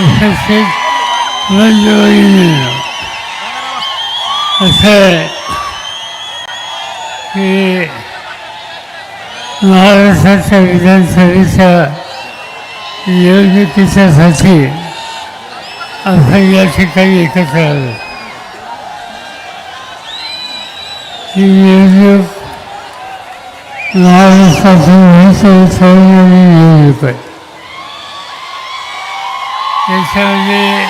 उपस्थित मंजुरीनं असं आहे की महाराष्ट्राच्या विधानसभेच्या निवडणुकीच्यासाठी आपण या ठिकाणी एकत्र आलो ही निवडणूक महाराष्ट्राची महत्त्वाची निवडणूक आहे त्याच्यामध्ये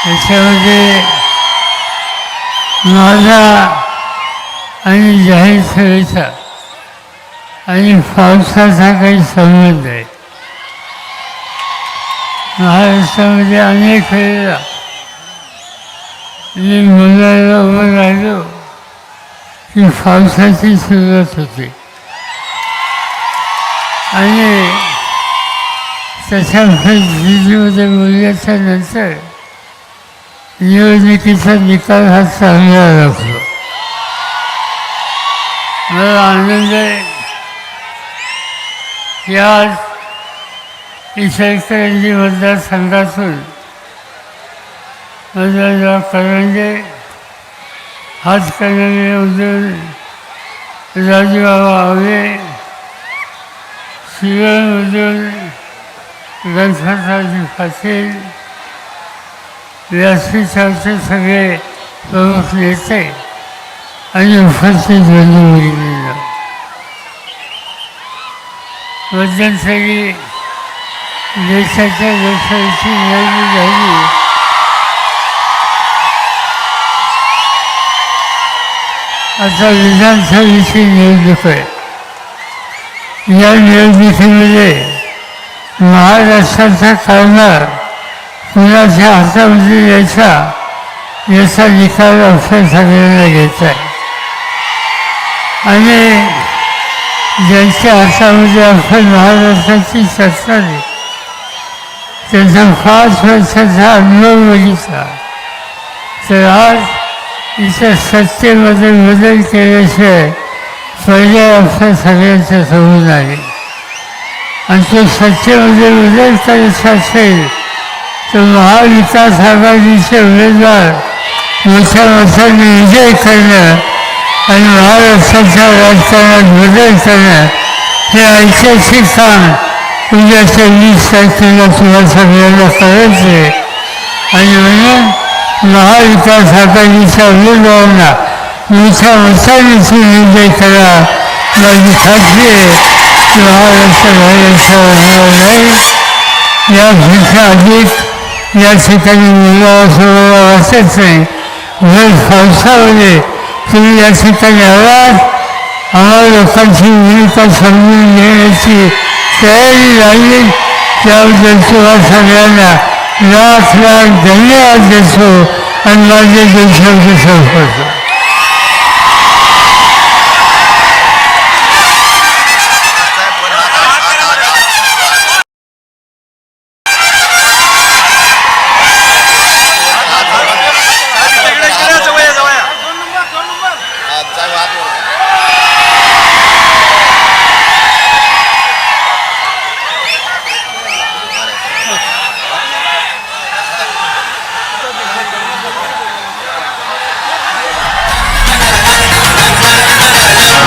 त्याच्यामध्ये माझा आणि जाहीर सभेचा आणि पावसाचा काही संबंध आहे महाराष्ट्रामध्ये अनेक वेळेला मी बोलायला उभं राहिलो की पावसाची सुरुवात होते आणि त्याच्यामुळे परिस्थितीमध्ये बोलल्याच्या नंतर निवडणुकीचा निकाल हा चांगला लागतो मला आनंद आहे की आज इचलकरंजी मतदारसंघातून मतदारराव करंजे हातकणंगलेमधून राजूबाबा आवळे शिवमधून गणपतरावजी पाटील व्यासपीठाचे सगळे प्रमुख नेते आणि उपस्थित बंधू मध्यंतरी देशाच्या लोकसभेची निवडणूक झाली. आता विधानसभेची निवडणूक आहे. या निवडणुकीमध्ये महाराष्ट्राचा कारभार कुणाच्या हातामध्ये म्हणजे यायचा याचा निकाल आपल्या सगळ्यांना घ्यायचा आहे. आणि ज्यांच्या हातामध्ये म्हणजे आपण महाराष्ट्राची सत्ता आहे त्यांचा पाच वर्षाचा अनुभव बघितला. तर आज इथं सत्तेमध्ये बदल केल्याशिवाय पहिले आपल्या सगळ्यांच्या समोर आहे. आणि तो सत्तेमध्ये उदय करायचा असेल तर महाविकास आघाडीचे उमेदवार मोठ्या मोठ्याने विजय करणं आणि महाराष्ट्राच्या राजकारणात बदल करणं हे ऐतिहासिक काम उद्याच्या वीस तारखेला तुम्हाला सगळ्यांना करायचे. आणि म्हणून महाविकास आघाडीच्या उमेदवारांना मोठ्या मोठ्याने तुम्ही विजय करा माझी खात्री आहे. की महाराष्ट्र महाराष्ट्र नाही यापेक्षा अधिक या ठिकाणी मुलाला वाटत नाही भर पावसामध्ये तुम्ही या ठिकाणी आलात आम्हाला लोकांची भूमिका समजून घेण्याची तयारी लागली त्याबद्दल तुम्हाला सगळ्यांना लाख लाख धन्यवाद देतो आणि माझे देशाचे संपर्क